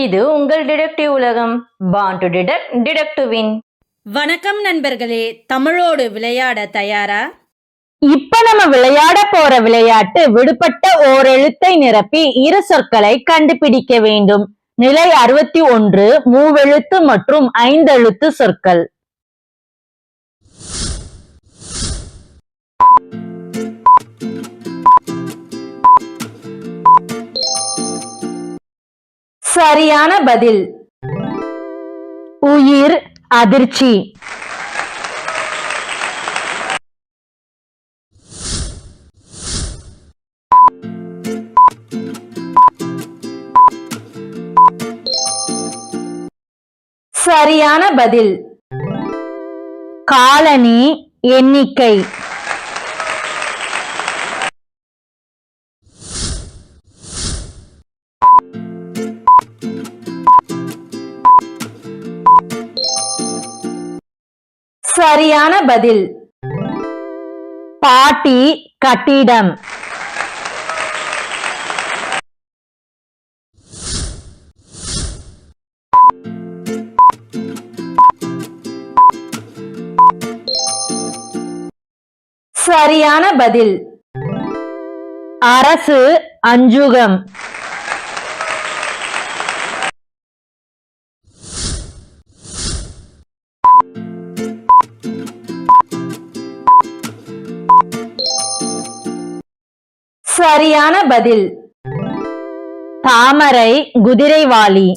இது உங்கள் டிடெக்டிவ் உலகம். Born to detect detect to win வணக்கம் நண்பர்களே தமிழோடு விளையாட தயாரா? இப்ப நம்ம விளையாட போற விளையாட்டு விடுபட்ட ஓர் எழுத்தை நிரப்பி இரு சொற்களை கண்டுபிடிக்க வேண்டும். நிலை அறுபத்தி ஒன்று மூவெழுத்து மற்றும் ஐந்தெழுத்து சொற்கள். சரியான பதில். உயிர் அதிர்ச்சி. சரியான பதில். காலனி எண்ணிக்கை. சரியான பதில். பாட்டி கட்டிடம். சரியான பதில். அரசு அஞ்சுகம். சரியான பதில். தாமரை குதிரைவாளி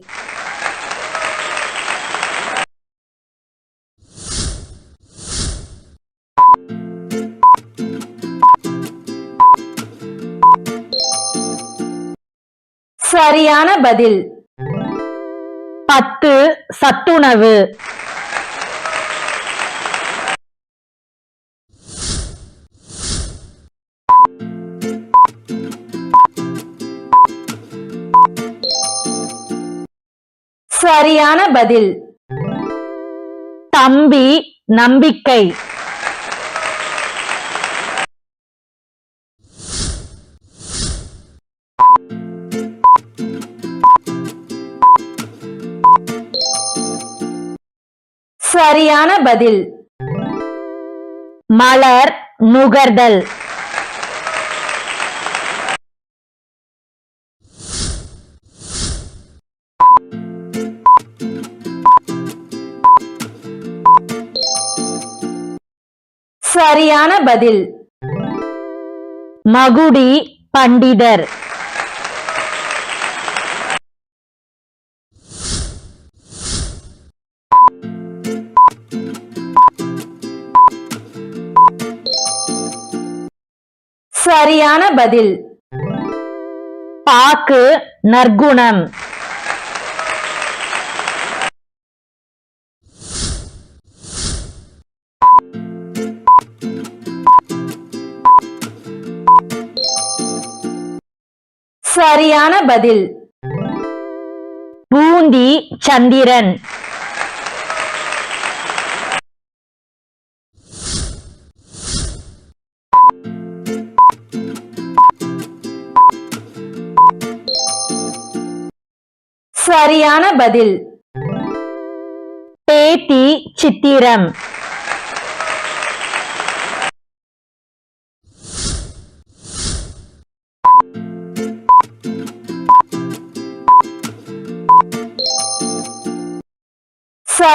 சரியான பதில். பத்து சத்துணவு. சரியான பதில். தம்பி நம்பிக்கை. சரியான பதில். மலர் நுகர்தல். சரியான பதில். மகுடி பண்டிதர். சரியான பதில். பாக்கு நற்குணம். சரியான பதில். பூந்தி சந்திரன். சரியான பதில். பேத்தி சித்திரம்.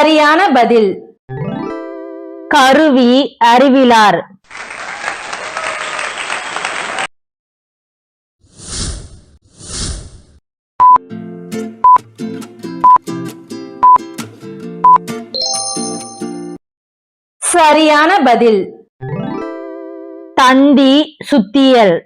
சரியான பதில். கருவி அறிவிலார். சரியான பதில். தந்தி சுத்தியல்.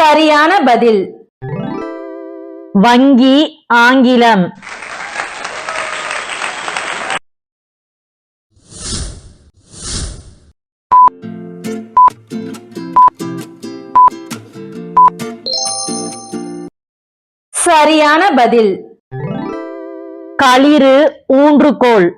சரியான பதில். வங்கி ஆங்கிலம். சரியான பதில். களிறு ஊன்றுகோல்.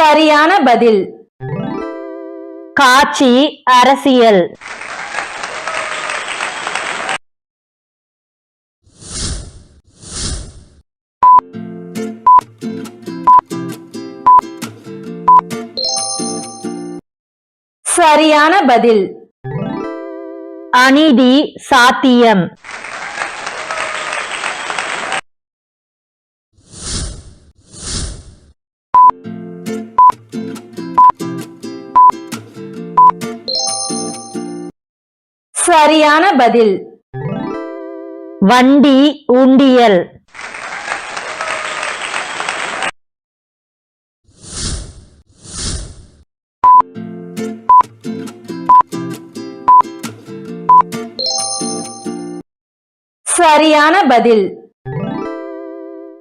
சரியான பதில். காட்சி அரசியல். சரியான பதில். அநீதி சாத்தியம். சரியான பதில். வண்டி உண்டியல். சரியான பதில்.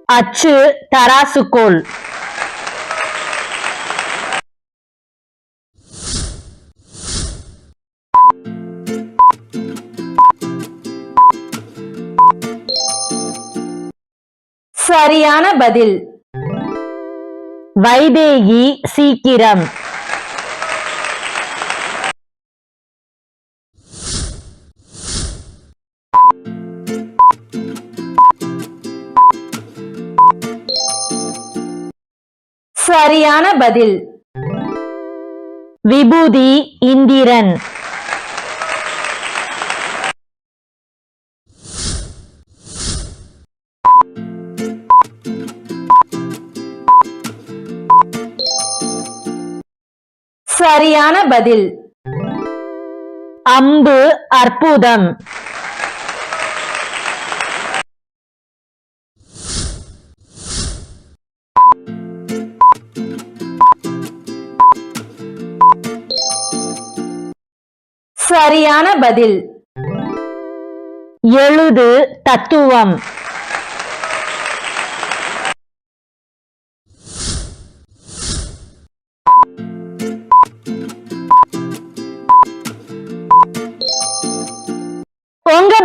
அச்சு தராசுகோல் சரியான பதில். வைதேகி சீக்கிரம். சரியான பதில். விபூதி இந்திரன். சரியான பதில். அம்பு அற்புதம். சரியான பதில். எழுது தத்துவம்.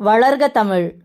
வளர்க தமிழ்.